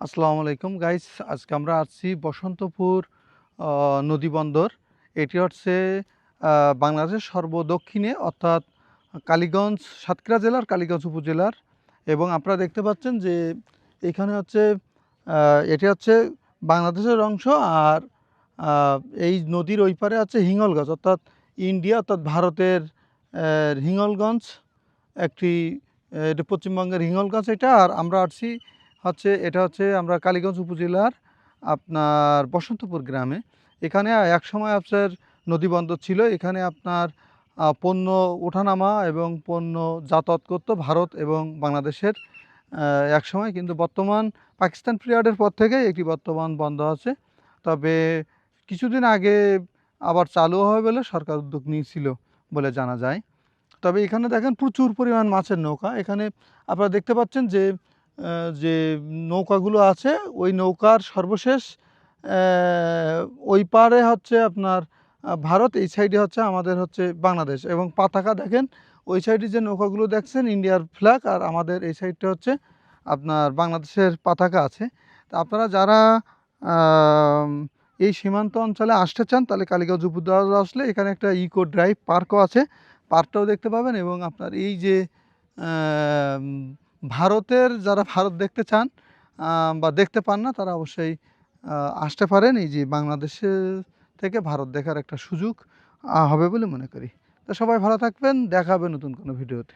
আসসালামু আলাইকুম। গাইস আজকে আমরা আসছি বসন্তপুর আহ, নদী বন্দর। এটি হচ্ছে বাংলাদেশের সর্বদক্ষিণে অর্থাৎ কালীগঞ্জ সাতক্ষীরা জেলার কালীগঞ্জ উপজেলার। এবং আপনারা দেখতে পাচ্ছেন যে এখানে হচ্ছে এটি হচ্ছে বাংলাদেশের অংশ আর এই নদীর ওই পারে আছে হিঙ্গলগঞ্জ অর্থাৎ ইন্ডিয়া অর্থাৎ ভারতের হিঙ্গলগঞ্জ। একটি এটা পশ্চিমবঙ্গের হিঙ্গলগঞ্জ এটা। আর আমরা আসছি হচ্ছে, এটা হচ্ছে আমরা কালীগঞ্জ উপজেলার আপনার বসন্তপুর গ্রামে। এখানে এক সময় আপনার নদী বন্দর ছিল। এখানে আপনার পণ্য ওঠানামা এবং পণ্য যাতায়াত করত ভারত এবং বাংলাদেশের। এক সময় কিন্তু বর্তমান পাকিস্তান পিরিয়ডের পর থেকে এটি বর্তমান বন্ধ আছে। তবে কিছুদিন আগে আবার চালু হবে বলে সরকার উদ্যোগ নিয়েছিল বলে জানা যায়। তবে এখানে দেখেন প্রচুর পরিমাণ মাছের নৌকা। এখানে আপনারা দেখতে পাচ্ছেন যে যে নৌকাগুলো আছে, ওই নৌকার সর্বশেষ ওই পারে হচ্ছে আপনার ভারত, এই সাইডে হচ্ছে আমাদের হচ্ছে বাংলাদেশ এবং পাতাকা দেখেন, ওই সাইডে যে নৌকাগুলো দেখছেন, ইন্ডিয়ার ফ্ল্যাগ আর আমাদের এই সাইডটা হচ্ছে আপনার বাংলাদেশের পাতাকা আছে। তা আপনারা যারা এই সীমান্ত অঞ্চলে আসতে চান, তাহলে কালীগঞ্জ উপজেলা আসলে এখানে একটা ইকো ড্রাইভ পার্কও আছে। পার্কটাও দেখতে পাবেন এবং আপনার এই যে ভারতের যারা ভারত দেখতে চান বা দেখতে পান না, তারা অবশ্যই আসতে পারেন। এই যে বাংলাদেশের থেকে ভারত দেখার একটা সুযোগ হবে বলে মনে করি। তো সবাই ভালো থাকবেন দেখা হবে নতুন কোনো ভিডিওতে।